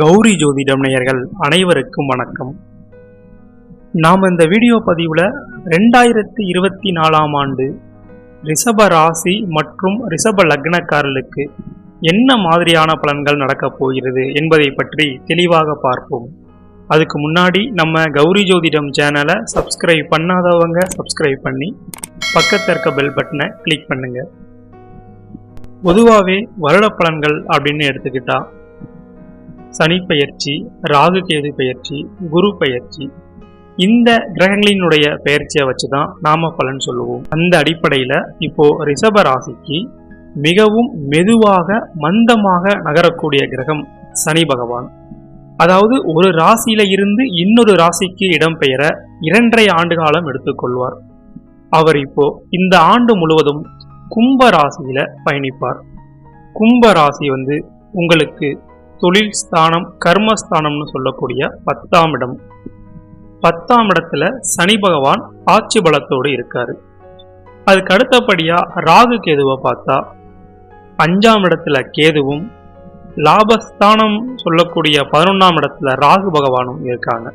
கௌரி ஜோதிடம் நேயர்கள் அனைவருக்கும் வணக்கம். நாம் இந்த வீடியோ பதிவில் ரெண்டாயிரத்தி இருபத்தி நாலாம் ஆண்டு ரிஷப ராசி மற்றும் ரிஷப லக்னக்காரர்களுக்கு என்ன மாதிரியான பலன்கள் நடக்கப் போகிறது என்பதை பற்றி தெளிவாக பார்ப்போம். அதுக்கு முன்னாடி நம்ம கௌரி ஜோதிடம் சேனலை சப்ஸ்கிரைப் பண்ணாதவங்க சப்ஸ்கிரைப் பண்ணி பக்கத்தில் இருக்க பெல் பட்டனை கிளிக் பண்ணுங்கள் பொதுவாகவே வருட பலன்கள் அப்படின்னு எடுத்துக்கிட்டால் சனி பெயர்ச்சி ராகு கேது பெயர்ச்சி குரு பெயர்ச்சி. இந்த கிரகங்களினுடைய பெயர்ச்சியை வச்சு தான் நாம பலன் சொல்லுவோம். அந்த அடிப்படையில் இப்போ ரிஷப ராசிக்கு மிகவும் மெதுவாக மந்தமாக நகரக்கூடிய கிரகம் சனி பகவான். அதாவது ஒரு ராசியில இருந்து இன்னொரு ராசிக்கு இடம்பெயர இரண்டரை ஆண்டு காலம் எடுத்துக்கொள்வார். அவர் இப்போ இந்த ஆண்டு முழுவதும் கும்ப ராசியில பயணிப்பார். கும்ப ராசி வந்து உங்களுக்கு தொழில் ஸ்தானம் கர்மஸ்தானம்னு சொல்லக்கூடிய பத்தாம் இடம். பத்தாம் இடத்துல சனி பகவான் ஆட்சி பலத்தோடு இருக்காரு. அதுக்கு அடுத்தபடியா ராகு கேதுவை பார்த்தா அஞ்சாம் இடத்துல கேதுவும் லாபஸ்தானம் சொல்லக்கூடிய பதினொன்றாம் இடத்துல ராகு பகவானும் இருக்காங்க.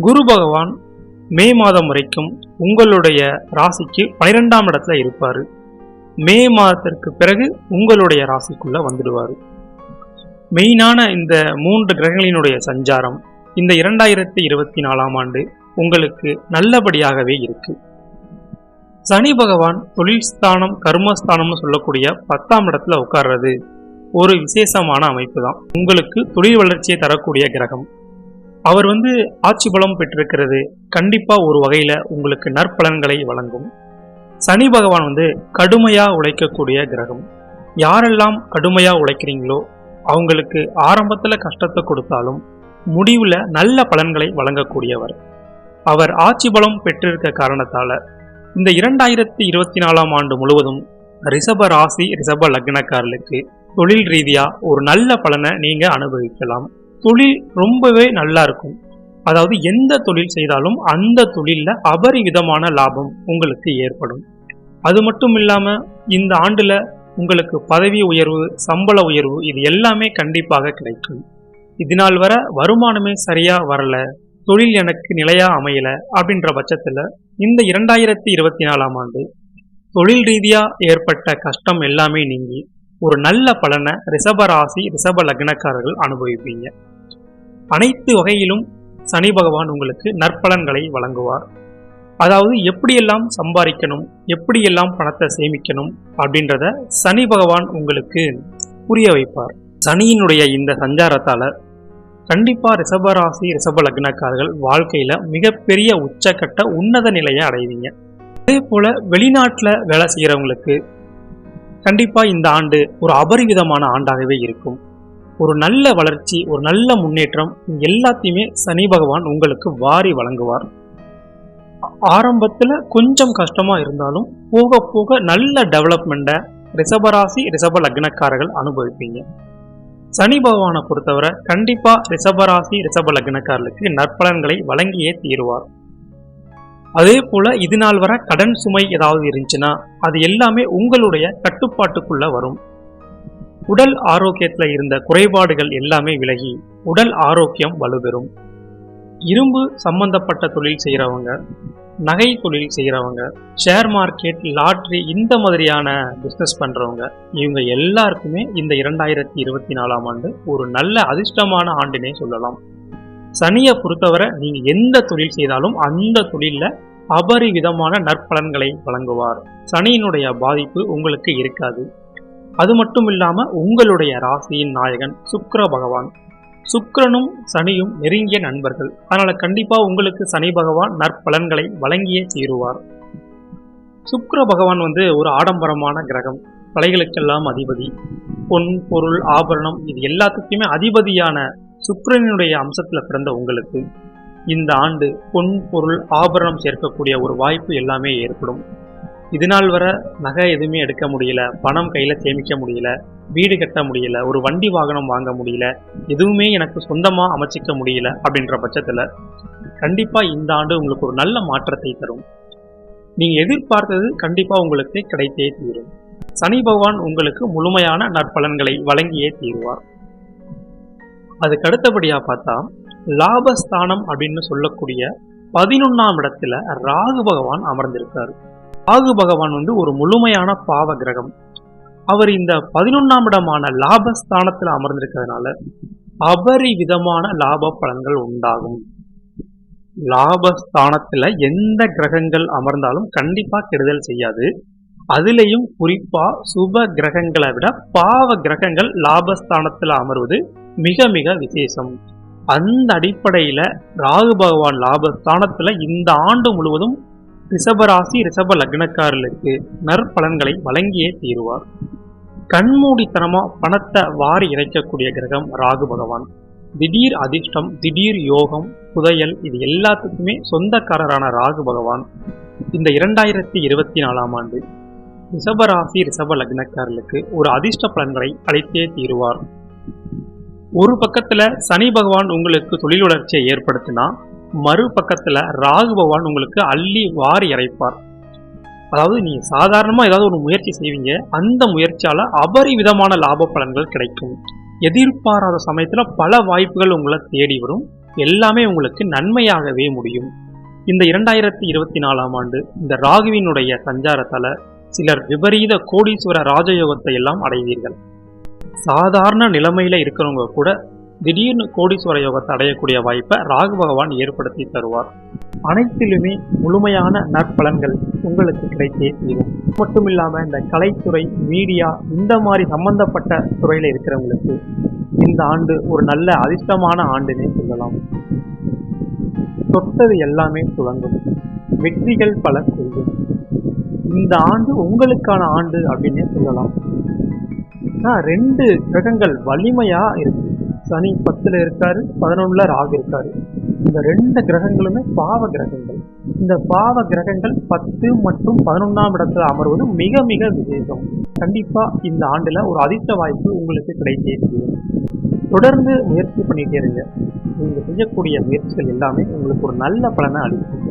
குரு பகவான் மே மாதம் வரைக்கும் உங்களுடைய ராசிக்கு பனிரெண்டாம் இடத்துல இருப்பார். மே மாதத்திற்கு பிறகு உங்களுடைய ராசிக்குள்ள வந்துடுவார். மெயினான இந்த மூன்று கிரகங்களினுடைய சஞ்சாரம் இந்த இரண்டாயிரத்தி இருபத்தி நாலாம் ஆண்டு உங்களுக்கு நல்லபடியாகவே இருக்கு. சனி பகவான் தொழில் ஸ்தானம் கர்மஸ்தானம்னு சொல்லக்கூடிய பத்தாம் இடத்துல உட்கார்றது ஒரு விசேஷமான அமைப்பு தான். உங்களுக்கு தொழில் வளர்ச்சியை தரக்கூடிய கிரகம். அவர் வந்து ஆட்சி பலம் பெற்றிருக்கிறது. கண்டிப்பா ஒரு வகையில உங்களுக்கு நற்பலன்களை வழங்கும். சனி பகவான் வந்து கடுமையா உழைக்கக்கூடிய கிரகம். யாரெல்லாம் கடுமையா உழைக்கிறீங்களோ அவங்களுக்கு ஆரம்பத்தில் கஷ்டத்தை கொடுத்தாலும் முடிவில் நல்ல பலன்களை வழங்கக்கூடியவர். அவர் ஆட்சி பலம் பெற்றிருக்க காரணத்தால் இந்த இரண்டாயிரத்தி இருபத்தி நாலாம் ஆண்டு முழுவதும் ரிஷப ராசி ரிஷப லக்னக்காரர்களுக்கு தொழில் ரீதியாக ஒரு நல்ல பலனை நீங்கள் அனுபவிக்கலாம். தொழில் ரொம்பவே நல்லா இருக்கும். அதாவது எந்த தொழில் செய்தாலும் அந்த தொழிலில் அபரிவிதமான லாபம் உங்களுக்கு ஏற்படும். அது மட்டும் இல்லாமல் இந்த ஆண்டில் உங்களுக்கு பதவி உயர்வு சம்பள உயர்வு இது எல்லாமே கண்டிப்பாக கிடைக்கும். இதனால் வர வருமானமே சரியா வரல தொழில் எனக்கு நிலையா அமையல அப்படின்ற பட்சத்துல இந்த இரண்டாயிரத்தி இருபத்தி நாலாம் ஆண்டு தொழில் ரீதியா ஏற்பட்ட கஷ்டம் எல்லாமே நீங்கி ஒரு நல்ல பலனை ரிஷப ராசி ரிஷப லக்னக்காரர்கள் அனுபவிப்பீங்க. அனைத்து வகையிலும் சனி பகவான் உங்களுக்கு நற்பலன்களை வழங்குவார். அதாவது எப்படியெல்லாம் சம்பாதிக்கணும் எப்படியெல்லாம் பணத்தை சேமிக்கணும் அப்படின்றத சனி பகவான் உங்களுக்கு புரிய வைப்பார். சனியினுடைய இந்த சஞ்சாரத்தால கண்டிப்பா ரிஷபராசி ரிஷப லக்னக்காரர்கள் வாழ்க்கையில மிகப்பெரிய உச்சக்கட்ட உன்னத நிலையை அடைவீங்க. அதே போல வெளிநாட்டுல வேலை செய்யறவங்களுக்கு கண்டிப்பா இந்த ஆண்டு ஒரு அபரிவிதமான ஆண்டாகவே இருக்கும். ஒரு நல்ல வளர்ச்சி ஒரு நல்ல முன்னேற்றம் எல்லாத்தையுமே சனி பகவான் உங்களுக்கு வாரி வழங்குவார். ஆரம்பத்துல கொஞ்சம் கஷ்டமா இருந்தாலும் போக போக நல்ல டெவலப்மெண்ட்டை ரிஷபராசி ரிஷப லக்னக்காரர்கள் அனுபவிப்பீங்க. சனி பகவானை பொறுத்தவரை கண்டிப்பா ரிஷபராசி ரிஷப லக்னக்காரர்களுக்கு நற்பலன்களை வழங்கியே தீருவார். அதே போல இது நாள் வர கடன் சுமை ஏதாவது இருந்துச்சுன்னா அது எல்லாமே உங்களுடைய கட்டுப்பாட்டுக்குள்ள வரும். உடல் ஆரோக்கியத்துல இருந்த குறைபாடுகள் எல்லாமே விலகி உடல் ஆரோக்கியம் வலுப்பெறும் இரும்பு சம்பந்தப்பட்ட தொழில் செய்கிறவங்க நகை தொழில் செய்கிறவங்க ஷேர் மார்க்கெட் லாட்ரி இந்த மாதிரியான பிஸ்னஸ் பண்ணுறவங்க இவங்க எல்லாருக்குமே இந்த இரண்டாயிரத்தி இருபத்தி நாலாம் ஆண்டு ஒரு நல்ல அதிர்ஷ்டமான ஆண்டுனே சொல்லலாம். சனியை பொறுத்தவரை நீங்கள் எந்த தொழில் செய்தாலும் அந்த தொழிலில் அபரிவிதமான நற்பலன்களை வழங்குவார். சனியினுடைய பாதிப்பு உங்களுக்கு இருக்காது. அது மட்டும் இல்லாமல் உங்களுடைய ராசியின் நாயகன் சுக்கர பகவான். சுக்கரனும் சனியும் நெருங்கிய நண்பர்கள். அதனால கண்டிப்பா உங்களுக்கு சனி பகவான் நற்பலன்களை வழங்கியே தீருவார். சுக்கர பகவான் வந்து ஒரு ஆடம்பரமான கிரகம். கலைகளுக்கெல்லாம் அதிபதி. பொன் பொருள் ஆபரணம் இது எல்லாத்துக்குமே அதிபதியான சுக்கரனுடைய அம்சத்துல பிறந்த உங்களுக்கு. இந்த ஆண்டு பொன் பொருள் ஆபரணம் சேர்க்கக்கூடிய ஒரு வாய்ப்பு எல்லாமே ஏற்படும். இது நாள் வர நகை எதுவுமே எடுக்க முடியல பணம் கையில் சேமிக்க முடியல வீடு கட்ட முடியல ஒரு வண்டி வாகனம் வாங்க முடியல எதுவுமே எனக்கு சொந்தமாக அமைச்சிக்க முடியல அப்படின்ற பட்சத்தில் கண்டிப்பாக இந்த ஆண்டு உங்களுக்கு ஒரு நல்ல மாற்றத்தை தரும். நீங்கள் எதிர்பார்த்தது கண்டிப்பாக உங்களுக்கு கிடைத்தே தீரும். சனி பகவான் உங்களுக்கு முழுமையான நற்பலன்களை வழங்கியே தீருவார். அதுக்கு அடுத்தபடியாக பார்த்தா லாபஸ்தானம் அப்படின்னு சொல்லக்கூடிய பதினொன்னாம் இடத்துல ராகு பகவான் அமர்ந்திருக்காரு. ராகு பகவான் வந்து ஒரு முழுமையான பாவ கிரகம். அவர் இந்த பதினொன்னாம் இடமான லாபஸ்தானத்தில் அமர்ந்திருக்கிறதுனால அபரிவிதமான லாப பலன்கள் உண்டாகும். லாபஸ்தானத்தில் எந்த கிரகங்கள் அமர்ந்தாலும் கண்டிப்பாக கெடுதல் செய்யாது. அதுலேயும் குறிப்பாக சுப கிரகங்களை விட பாவ கிரகங்கள் லாபஸ்தானத்தில் அமர்வது மிக மிக விசேஷம். அந்த அடிப்படையில் ராகு பகவான் லாபஸ்தானத்தில் இந்த ஆண்டு முழுவதும் ரிஷபராசி ரிஷப லக்னக்காரர்களுக்கு நற்பலன்களை வழங்கியே தீருவார். கண்மூடித்தனமா பணத்தை வாரி இறைக்கக்கூடிய கிரகம் ராகு பகவான். திடீர் அதிர்ஷ்டம் திடீர் யோகம் புதையல் இது எல்லாத்துக்குமே சொந்தக்காரரான ராகு பகவான். இந்த இரண்டாயிரத்தி இருபத்தி நாலாம் ஆண்டு ரிஷபராசி ரிஷப லக்னக்காரர்களுக்கு ஒரு அதிர்ஷ்ட பலன்களை அளித்தே தீருவார். ஒரு பக்கத்துல சனி பகவான் உங்களுக்கு தொழில் வளர்ச்சியை ஏற்படுத்தினா மறுபக்கத்தில் ராகு பகவான் உங்களுக்கு அள்ளி வாரி இறைப்பார் அதாவது நீங்கள் சாதாரணமாக ஏதாவது ஒரு முயற்சி செய்வீங்க அந்த முயற்சியால் அபரிவிதமான லாப பலன்கள் கிடைக்கும். எதிர்பாராத சமயத்தில் பல வாய்ப்புகள் உங்களை தேடி வரும். எல்லாமே உங்களுக்கு நன்மையாகவே முடியும். இந்த இரண்டாயிரத்தி இருபத்தி நாலாம் ஆண்டு இந்த ராகுவினுடைய சஞ்சாரத்தால் சிலர் விபரீத கோடீஸ்வர ராஜயோகத்தை எல்லாம் அடைவீர்கள். சாதாரண நிலைமையில் இருக்கிறவங்க கூட திடீர்னு கோடீஸ்வர யோகத்தை அடையக்கூடிய வாய்ப்பை ராகு பகவான் ஏற்படுத்தி தருவார். அனைத்திலுமே முழுமையான நற்பலன்கள் உங்களுக்கு கிடைத்தே தீரும். மட்டுமில்லாம இந்த கலைத்துறை மீடியா இந்த மாதிரி சம்பந்தப்பட்ட துறையில இருக்கிறவங்களுக்கு இந்த ஆண்டு ஒரு நல்ல அதிர்ஷ்டமான ஆண்டுனே சொல்லலாம். தொட்டது எல்லாமே துவங்கும். வெற்றிகள் பல கொள்ளும் இந்த ஆண்டு உங்களுக்கான ஆண்டு அப்படின்னே சொல்லலாம். ரெண்டு கிரகங்கள் வலிமையா இருக்கு. சனி பத்துல இருக்காரு பதினொன்னுல ராகு இருக்காரு. இந்த ரெண்டு கிரகங்களுமே பாவ கிரகங்கள். இந்த பாவ கிரகங்கள் பத்து மற்றும் பதினொன்னாம் இடத்துல அமர்வது மிக மிக விசேஷம். கண்டிப்பா இந்த ஆண்டுல ஒரு அதிர்ஷ்ட வாய்ப்பு உங்களுக்கு கிடைத்தே தீரும் தொடர்ந்து முயற்சி பண்ணிட்டே இருங்க நீங்க செய்யக்கூடிய முயற்சிகள் எல்லாமே உங்களுக்கு ஒரு நல்ல பலனை அளிக்கும்.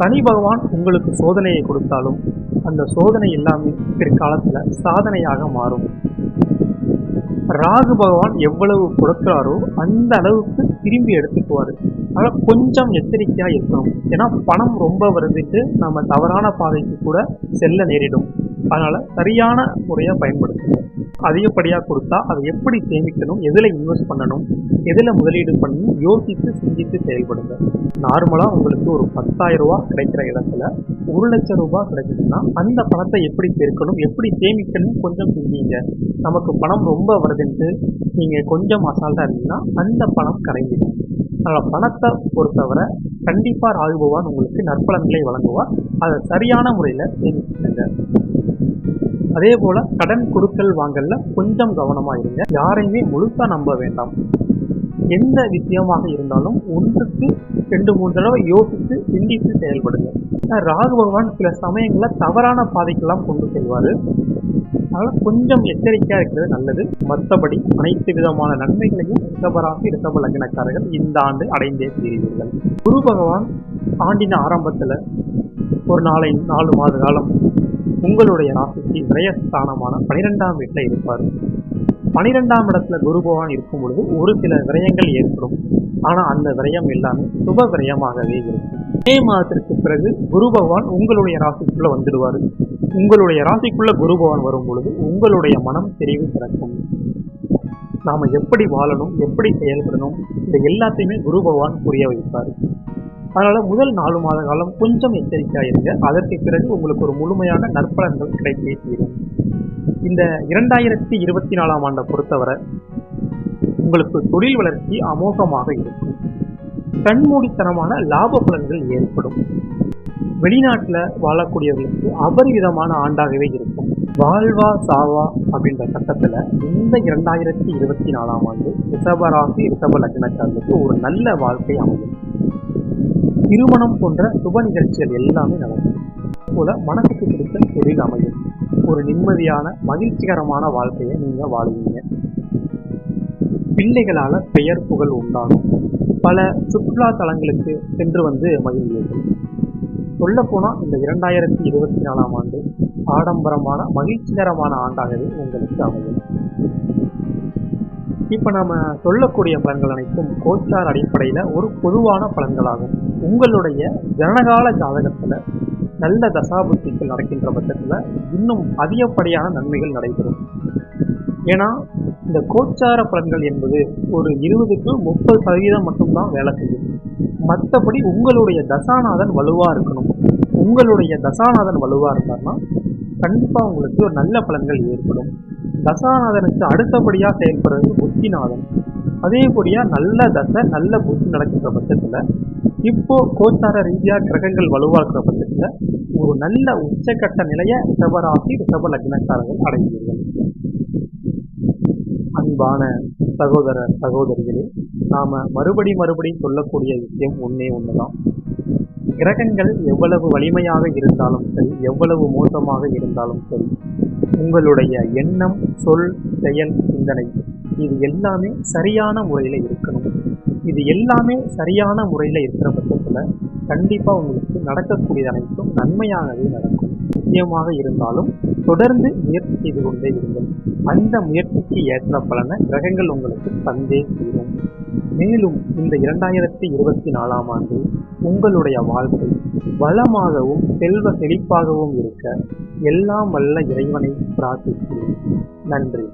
சனி பகவான் உங்களுக்கு சோதனையை கொடுத்தாலும் அந்த சோதனை எல்லாமே பிற்காலத்துல சாதனையாக மாறும். ராகு பகவான் எவ்வளவு கொடுக்கிறாரோ அந்த அளவுக்கு திரும்பி எடுத்துக்குவாரு. அதனால் கொஞ்சம் எச்சரிக்கையா இருக்கணும். ஏன்னா பணம் ரொம்ப வருதுட்டு நம்ம தவறான பாதைக்கு கூட செல்ல நேரிடும். அதனால சரியான முறையா பயன்படுத்தணும். அதிகப்படியாக கொடுத்தா அதை எப்படி சேமிக்கணும் எதில் இன்வெஸ்ட் பண்ணணும் எதில் முதலீடு பண்ணணும் யோசித்து சிந்தித்து செயல்படுங்க. நார்மலாக உங்களுக்கு ஒரு பத்தாயிரம் ரூபா கிடைக்கிற இடத்துல ஒரு லட்சம் ரூபாய் கிடைக்குதுன்னா அந்த பணத்தை எப்படி பெருக்கணும் எப்படி சேமிக்கணும் கொஞ்சம் சிந்திங்க. நமக்கு பணம் ரொம்ப வருதுன்ட்டு நீங்கள் கொஞ்சம் அசால்ட்டாக இருந்தீங்கன்னா அந்த பணம் கரைஞ்சிடும். அதனால் பணத்தை பொறுத்தவரை கண்டிப்பாக ராகு உங்களுக்கு நற்பலன்களை வழங்குவார். அதை சரியான முறையில் சேமிச்சுக்கோங்க. அதே போல கடன் கொடுக்கல் வாங்கல்ல கொஞ்சம் கவனமா இருங்க. யாரையுமே முழுசா நம்ப வேண்டாம். எந்த விஷயமாக இருந்தாலும் ஒன்றுக்கு ரெண்டு மூணு தடவை யோசித்து சிந்தித்து செயல்படுங்க. ராகு பகவான் சில சமயங்களில் தவறான பாதைக்கெல்லாம் கொண்டு செல்வாரு. அதனால கொஞ்சம் எச்சரிக்கையாக இருக்கிறது நல்லது. மற்றபடி அனைத்து விதமான நன்மைகளையும் ரிஷபராசி ரிஷப லக்னக்காரர்கள் இந்த ஆண்டு அடைந்தே தீருவீர்கள். குரு பகவான் ஆண்டின் ஆரம்பத்தில் ஒரு நாளை நாலு மாத காலம் உங்களுடைய ராசிக்கு விரயஸ்தானமான பனிரெண்டாம் வீட்டில் இருப்பார். பனிரெண்டாம் இடத்துல குரு பகவான் இருக்கும் பொழுது ஒரு சில விரயங்கள் ஏற்படும். ஆனா அந்த விரயம் எல்லாமே சுப விரயமாகவே இருக்கும். மே மாதத்திற்கு பிறகு குரு பகவான் உங்களுடைய ராசிக்குள்ள வந்துடுவார். உங்களுடைய ராசிக்குள்ள குரு பகவான் வரும் பொழுது உங்களுடைய மனம் தெரிவு பிறக்கும். நாம எப்படி வாழணும் எப்படி செயல்படணும் இந்த எல்லாத்தையுமே குரு பகவான் புரிய வைப்பார். அதனால முதல் நாலு மாத காலம் கொஞ்சம் எச்சரிக்கையா இருங்க. அதற்கு பிறகு உங்களுக்கு ஒரு முழுமையான நற்பலன்கள் கிடைத்தே தீரும் இந்த இரண்டாயிரத்தி இருபத்தி நாலாம் ஆண்டை பொறுத்தவரை உங்களுக்கு தொழில் வளர்ச்சி அமோகமாக இருக்கும். கண்மூடித்தனமான லாப பலன்கள் ஏற்படும். வெளிநாட்டில் வாழக்கூடியவர்களுக்கு அபரிவிதமான ஆண்டாகவே இருக்கும். வாழ்வா சாவா அப்படின்ற சட்டத்தில் இந்த இரண்டாயிரத்தி இருபத்தி நாலாம் ஆண்டு ரிஷபராசி ரிஷப லக்னக்காரர்களுக்கு ஒரு நல்ல வாழ்க்கை அமையும். திருமணம் போன்ற சுப நிகழ்ச்சிகள் எல்லாமே நடக்கும். போல மனசுக்கு பிடித்த தொழில் அமையும். ஒரு நிம்மதியான மகிழ்ச்சிகரமான வாழ்க்கையை நீங்க வாழுவீங்க. பிள்ளைகளால பெயர் புகழ் உண்டாகும். பல சுற்றுலா தலங்களுக்கு சென்று வந்து மகிழ்வீர்கள். சொல்லப்போனால் இந்த இரண்டாயிரத்தி இருபத்தி நாலாம் ஆண்டு ஆடம்பரமான மகிழ்ச்சிகரமான ஆண்டாகவே உங்களுக்கு அமையும். இப்போ நாம சொல்லக்கூடிய பலன்கள் அனைத்தும் கோச்சார் அடிப்படையில் ஒரு பொதுவான பலன்களாகும். உங்களுடைய ஜனகால ஜாதகத்தில் நல்ல தசாபுத்திகள் நடக்கின்ற பட்சத்தில் இன்னும் அதிகப்படியான நன்மைகள் நடைபெறும். ஏன்னா இந்த கோச்சார பலன்கள் என்பது ஒரு இருபதுக்கு முப்பது சதவீதம் மட்டும்தான் வேலை செய்யும். மற்றபடி உங்களுடைய தசாநாதன் வலுவாக இருக்கணும். உங்களுடைய தசாநாதன் வலுவாக இருந்தார்னா கண்டிப்பாக உங்களுக்கு ஒரு நல்ல பலன்கள் ஏற்படும். தசாநாதனுக்கு அடுத்தபடியாக செயல்படுறது புத்திநாதன் அதேபடியாக நல்ல தசை நல்ல புத்தி நடக்கின்ற பட்சத்தில் இப்போ கோச்சார ரீதியாக கிரகங்கள் வலுவாக இருக்கிற பட்சத்தில் ஒரு நல்ல உச்சக்கட்ட நிலையை ரிஷபராசி ரிஷப லக்னக்காரர்கள் அடைவீர்கள். அன்பான சகோதர சகோதரிகளே நாம் மறுபடி மறுபடி சொல்லக்கூடிய விஷயம் ஒன்றே ஒன்று தான் கிரகங்கள் எவ்வளவு வலிமையாக இருந்தாலும் சரி எவ்வளவு மோசமாக இருந்தாலும் சரி உங்களுடைய எண்ணம் சொல் செயல் சிந்தனை இது எல்லாமே சரியான முறையில் இருக்கணும். இது எல்லாமே சரியான முறையில் இருக்கிற பட்சத்தில் கண்டிப்பாக உங்களுக்கு நடக்கக்கூடிய அனைத்தும் நன்மையாகவே நடக்கும். முக்கியமாக இருந்தாலும் தொடர்ந்து முயற்சி செய்து கொண்டே இருங்கள். அந்த முயற்சிக்கு ஏற்ற பலனை கிரகங்கள் உங்களுக்கு தந்தே தீரும். மேலும் இந்த இரண்டாயிரத்தி இருபத்தி நாலாம் ஆண்டு உங்களுடைய வாழ்க்கை வளமாகவும் செல்வ செழிப்பாகவும் இருக்க எல்லாம் வல்ல இறைவனை பிரார்த்திக்கிறேன். நன்றி.